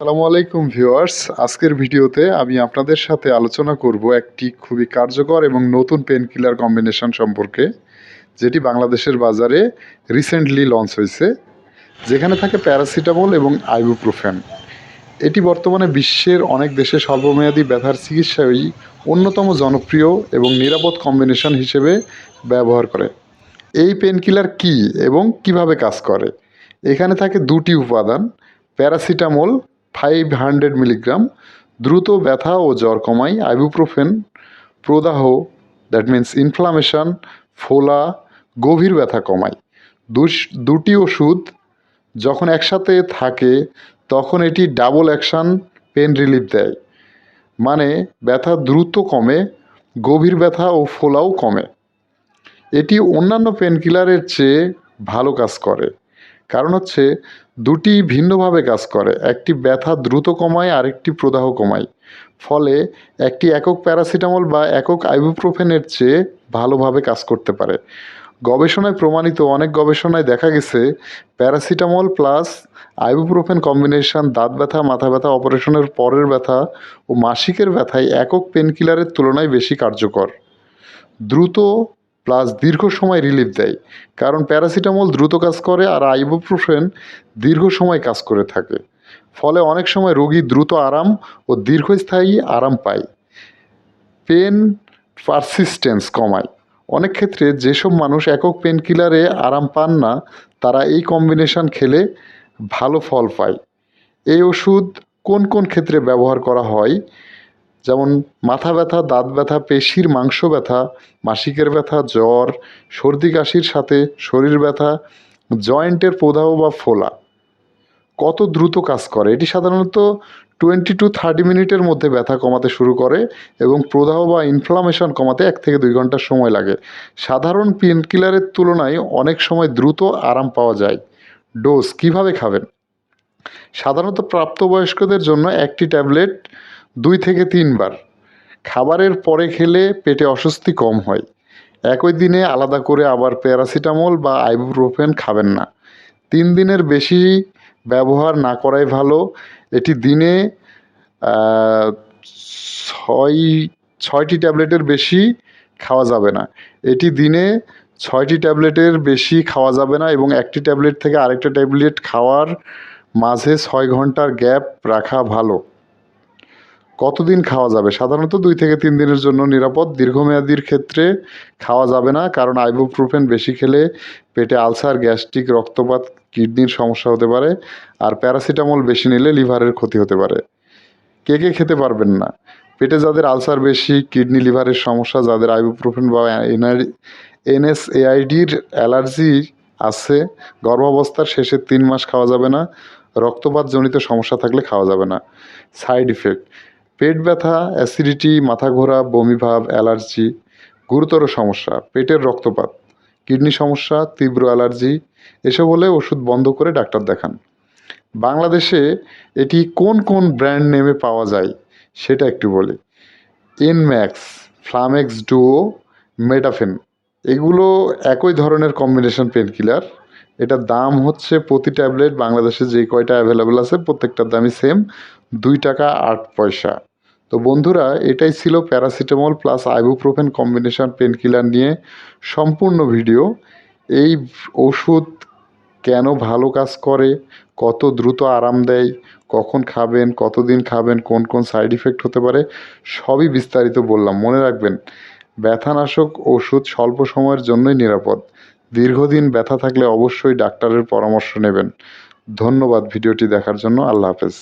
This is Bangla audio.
আসসালামু আলাইকুম ভিউয়ার্স। আজকের ভিডিওতে আমি আপনাদের সাথে আলোচনা করব একটি খুবই কার্যকর এবং নতুন পেন কিলার কম্বিনেশন সম্পর্কে, যেটি বাংলাদেশের বাজারে রিসেন্টলি লঞ্চ হয়েছে, যেখানে থাকে প্যারাসিটামল এবং আইবুপ্রোফেন এটি বর্তমানে বিশ্বের অনেক দেশে স্বল্পমেয়াদী ব্যথার চিকিৎসায় অন্যতম জনপ্রিয় এবং নিরাপদ কম্বিনেশন হিসেবে ব্যবহার করে। এই পেনকিলার কী এবং কীভাবে কাজ করে? এখানে থাকে দুটি উপাদান প্যারাসিটামল ফাইভ হান্ড্রেড মিলিগ্রাম দ্রুত ব্যথা ও জ্বর কমায় আইবুপ্রোফেন প্রদাহ দ্যাট মিন্স ইনফ্লামেশন ফোলা, গভীর ব্যথা কমায়। দুটি ওষুধ যখন একসাথে থাকে, তখন এটি ডাবল অ্যাকশান পেন রিলিফ দেয়। মানে ব্যথা দ্রুত কমে, গভীর ব্যথা ও ফোলাও কমে। এটি অন্যান্য পেনকিলারের চেয়ে ভালো কাজ করে। কারণ হচ্ছে দুটি ভিন্নভাবে কাজ করে, একটি ব্যথা দ্রুত কমায় আরেকটি প্রদাহ কমায়। ফলে একটি একক প্যারাসিটামল বা একক আইবুপ্রোফেনের চেয়ে ভালোভাবে কাজ করতে পারে। গবেষণায় প্রমাণিত অনেক গবেষণায় দেখা গেছে, প্যারাসিটামল প্লাস আইবুপ্রোফেন কম্বিনেশন দাঁত ব্যথা, মাথা ব্যথা, অপারেশনের পরের ব্যথা ও মাসিকের ব্যথায় একক পেনকিলারের তুলনায় বেশি কার্যকর। দ্রুত প্লাস দীর্ঘ সময় রিলিফ দেয়। কারণ প্যারাসিটামল দ্রুত কাজ করে আর আইবুপ্রোফেন দীর্ঘ সময় কাজ করে থাকে। ফলে অনেক সময় রোগী দ্রুত আরাম ও দীর্ঘস্থায়ী আরাম পায়। পেন পারসিস্টেন্স কমায়। অনেক ক্ষেত্রে যেসব মানুষ একক পেনকিলারে আরাম পান না, তারা এই কম্বিনেশন খেলে ভালো ফল পায়। এই ওষুধ কোন কোন ক্ষেত্রে ব্যবহার করা হয়? যেমন মাথা ব্যথা, দাঁত ব্যথা, পেশির মাংস ব্যথা, মাসিকের ব্যথা, জ্বর, সর্দি কাশির সাথে শরীর ব্যথা, জয়েন্টের প্রদাহ বা ফোলা। কত দ্রুত কাজ করে। এটি সাধারণত টোয়েন্টি টু থার্টি মিনিটের মধ্যে ব্যথা কমাতে শুরু করে এবং প্রদাহ বা ইনফ্লামেশন কমাতে এক থেকে দুই ঘণ্টা সময় লাগে। সাধারণ পেনকিলারের তুলনায় অনেক সময় দ্রুত আরাম পাওয়া যায়। ডোজ কীভাবে খাবেন? সাধারণত প্রাপ্তবয়স্কদের জন্য একটি ট্যাবলেট দুই থেকে তিনবার। খাবারের পরে খেলে পেটে অস্বস্তি কম হয়। একই দিনে আলাদা করে আবার প্যারাসিটামল বা আইবুপ্রোফেন খাবেন না। তিন দিনের বেশি ব্যবহার না করাই ভালো। এটি দিনে ছয়, ছয়টি ট্যাবলেটের বেশি খাওয়া যাবে না। এটি দিনে ছয়টি ট্যাবলেটের বেশি খাওয়া যাবে না এবং একটি ট্যাবলেট থেকে আরেকটা ট্যাবলেট খাওয়ার মাঝে ছয় ঘণ্টার গ্যাপ রাখা ভালো। কতদিন খাওয়া যাবে? সাধারণত দুই থেকে তিন দিনের জন্য নিরাপদ। দীর্ঘমেয়াদীর ক্ষেত্রে খাওয়া যাবে না, কারণ আইবুপ্রোফেন বেশি খেলে পেটে আলসার, গ্যাস্ট্রিক, রক্তপাত, কিডনির সমস্যা হতে পারে, আর প্যারাসিটামল বেশি নিলে লিভারের ক্ষতি হতে পারে। কে কে খেতে পারবেন না? পেটে যাদের আলসার বেশি, কিডনি, লিভারের সমস্যা, যাদের আইবুপ্রোফেন বা এনএসএআইডির অ্যালার্জি আছে, গর্ভাবস্থার শেষের তিন মাস খাওয়া যাবে না, রক্তপাতজনিত সমস্যা থাকলে খাওয়া যাবে না। সাইড ইফেক্ট পেট ব্যথা, অ্যাসিডিটি, মাথা ঘোরা বমিভাব অ্যালার্জি, গুরুতর সমস্যা, পেটের রক্তপাত, কিডনি সমস্যা, তীব্র অ্যালার্জি, এসব হলে ওষুধ বন্ধ করে ডাক্তার দেখান। বাংলাদেশে এটি কোন কোন ব্র্যান্ড নেমে পাওয়া যায় সেটা একটু বলি। এনম্যাক্স, ফ্লামেক্স ডুও, মেটাফেন, এগুলো একই ধরনের কম্বিনেশন পেনকিলার এটার দাম হচ্ছে প্রতি ট্যাবলেট বাংলাদেশে যে কয়টা অ্যাভেলেবেল আছে প্রত্যেকটার দামই সেম। দুই টাকা, আট পয়সা। তো বন্ধুরা, এটাই ছিল paracetamol plus ibuprofen combination painkiller নিয়ে সম্পূর্ণ ভিডিও। এই ওষুধ কেন ভালো কাজ করে, কত দ্রুত আরাম দেয়, কখন খাবেন, কতদিন খাবেন, কোন কোন সাইড ইফেক্ট হতে পারে, সবই বিস্তারিত বললাম। মনে রাখবেন, ব্যথানাশক ওষুধ স্বল্প সময়ের জন্যই নিরাপদ। দীর্ঘদিন ব্যথা থাকলে অবশ্যই ডাক্তারের পরামর্শ নেবেন। ধন্যবাদ ভিডিওটি দেখার জন্য। আল্লাহ হাফেজ।